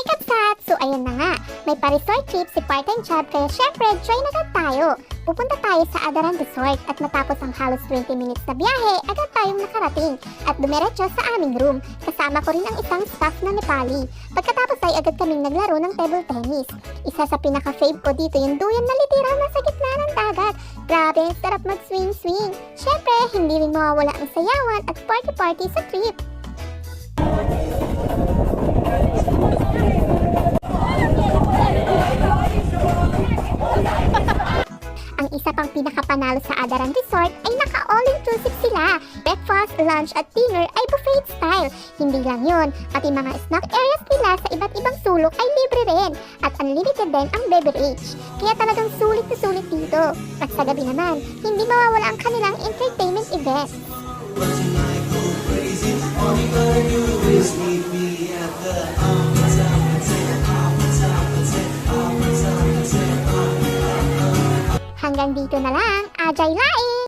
Hi Kapsat! So ayan na nga, may pa-resort trip si part-time job kaya syempre join agad tayo. Pupunta tayo sa Adaran Resort at matapos ang halos 20 minutes na biyahe, agad tayong nakarating at dumiretso sa aming room. Kasama ko rin ang isang staff na Nepali. Pagkatapos ay agad kaming naglaro ng table tennis. Isa sa pinaka-fave ko dito yung duyan na literal na sa gitna ng dagat. Grabe, sarap mag-swing-swing. Syempre, hindi rin mawawala ang sayawan at party-party sa trip. Ang isa pang pinakapanalo sa Adaran Resort ay naka all-inclusive sila. Breakfast, lunch at dinner ay buffet style. Hindi lang yon, pati mga snack areas nila sa iba't ibang sulok ay libre rin. At unlimited din ang beverage. Kaya talagang sulit na sulit dito. At sa gabi naman, hindi mawawala ang kanilang entertainment event. Hanggang dito na lang, Ajay Laing!